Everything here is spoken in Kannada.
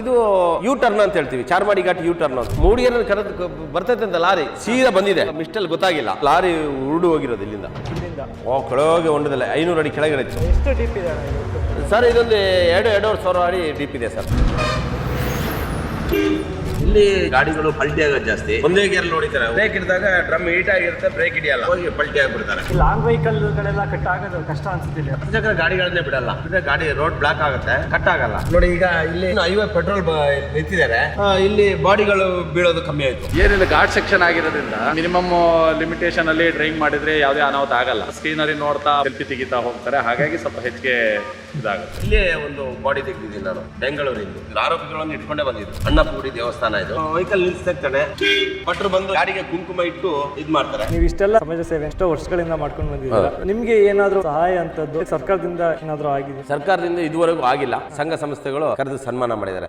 ಇದು ಯೂ ಟರ್ನ್ ಅಂತ ಹೇಳ್ತೀವಿ. ಚಾರ್ಮಾಡಿ ಘಾಟ್ ಯು ಟರ್ನ್ ಅಂತ. ಮೂಡಿಗೆರೆ ಕರೆದು ಬರ್ತೈತೆ ಅಂತ ಲಾರಿ ಸೀದಾ ಬಂದಿದೆ. ಮಿಸ್ಟಲ್ಲಿ ಗೊತ್ತಾಗಿಲ್ಲ. ಲಾರಿ ಉರುಡು ಹೋಗಿರೋದು ಇಲ್ಲಿಂದ. ಓ ಕೆಳಗೆ ಹೊಂಡದಲ್ಲ ಐನೂರು ಅಡಿ ಕೆಳಗಡೆ. ಎಷ್ಟು ಡೀಪ್ ಇದೆ ಸರ್ ಇದೊಂದು ಎರಡು ಎರಡೂವರೆ ಸಾವಿರ ಅಡಿ ಡೀಪ್ ಇದೆ ಸರ್. ಇಲ್ಲಿ ಗಾಡಿಗಳು ಪಲ್ಟಿ ಆಗೋದು ಜಾಸ್ತಿ. ಒಂದೇ ಗೇರ್ ನೋಡಿದ್ರೆ ಬ್ರೇಕ್ ಹಿಡಿದಾಗ ಡ್ರಮ್ ಹೀಟ್ ಆಗಿರುತ್ತೆ ಬ್ರೇಕ್ ಹಿಡಿಯಲ್ಲ. ಹೋಗಿ ಪಲ್ಟಿ ಆಗಿಬಿಡ್ತಾರೆ. ಲಾಂಗ್ ವೆಹಿಕಲ್ ಗಳೆಲ್ಲ ಕಟ್ ಆಗೋದು ಕಷ್ಟ ಅನ್ಸುತ್ತಿಲ್ಲ ಚಕ್ರ ಗಾಡಿಗಳನ್ನೇ ಬಿಡಲ್ಲ. ಅಂದ್ರೆ ಗಾಡಿ ರೋಡ್ ಬ್ಲಾಕ್ ಆಗುತ್ತೆ ಕಟ್ ಆಗಲ್ಲ. ನೋಡಿ ಈಗ ಇಲ್ಲಿ ಹೈವೇ ಪೆಟ್ರೋಲ್ ನಿಂತಿದ್ದಾರೆ. ಇಲ್ಲಿ ಬಾಡಿಗಳು ಬೀಳೋದು ಕಮ್ಮಿ ಆಯ್ತು. ಏನಿಲ್ಲ ಘಾಟ್ ಸೆಕ್ಷನ್ ಆಗಿರೋದ್ರಿಂದ ಮಿನಿಮಮ್ ಲಿಮಿಟೇಷನ್ ಅಲ್ಲಿ ಡ್ರೈವಿಂಗ್ ಮಾಡಿದ್ರೆ ಯಾವುದೇ ಅನಾಹುತ ಆಗಲ್ಲ. ಸ್ಕ್ರೀನರಿ ನೋಡ್ತಾ ಸೆಲ್ಫಿ ತೆಗಿತಾ ಹೋಗ್ತಾರೆ ಹಾಗಾಗಿ ಸ್ವಲ್ಪ ಹೆಚ್ಚಿಗೆ ಇದಾಗುತ್ತೆ. ಇಲ್ಲೇ ಒಂದು ಬಾಡಿ ತೆಗೆದಿದ್ದೀನಿ ನಾನು ಬೆಂಗಳೂರಿಂದ. ಆರೋಪಿಗಳನ್ನು ಇಟ್ಕೊಂಡೇ ಬಂದಿದ್ದು. ಅನ್ನಪೂಡಿ ದೇವಸ್ಥಾನ ಇದು. ವೆಹಿಕಲ್ ನಿಲ್ಸ್ತಾನೆ ಭಟ್ರು ಬಂದು ಗಾಡಿಗೆ ಕುಂಕುಮ ಇಟ್ಟು ಇದ್ ಮಾಡ್ತಾರೆ. ನೀವು ಇಷ್ಟೆಲ್ಲ ಸಮಾಜ ಸೇವೆ ಎಷ್ಟೋ ವರ್ಷಗಳಿಂದ ಮಾಡ್ಕೊಂಡು ಬಂದಿದ್ದೀರಾ? ನಿಮ್ಗೆ ಏನಾದ್ರೂ ಸಹಾಯ ಅಂತದ್ದು ಸರ್ಕಾರದಿಂದ ಏನಾದ್ರೂ ಆಗಿದೆ? ಸರ್ಕಾರದಿಂದ ಇದುವರೆಗೂ ಆಗಿಲ್ಲ. ಸಂಘ ಸಂಸ್ಥೆಗಳು ಕರೆದು ಸನ್ಮಾನ ಮಾಡಿದ್ದಾರೆ.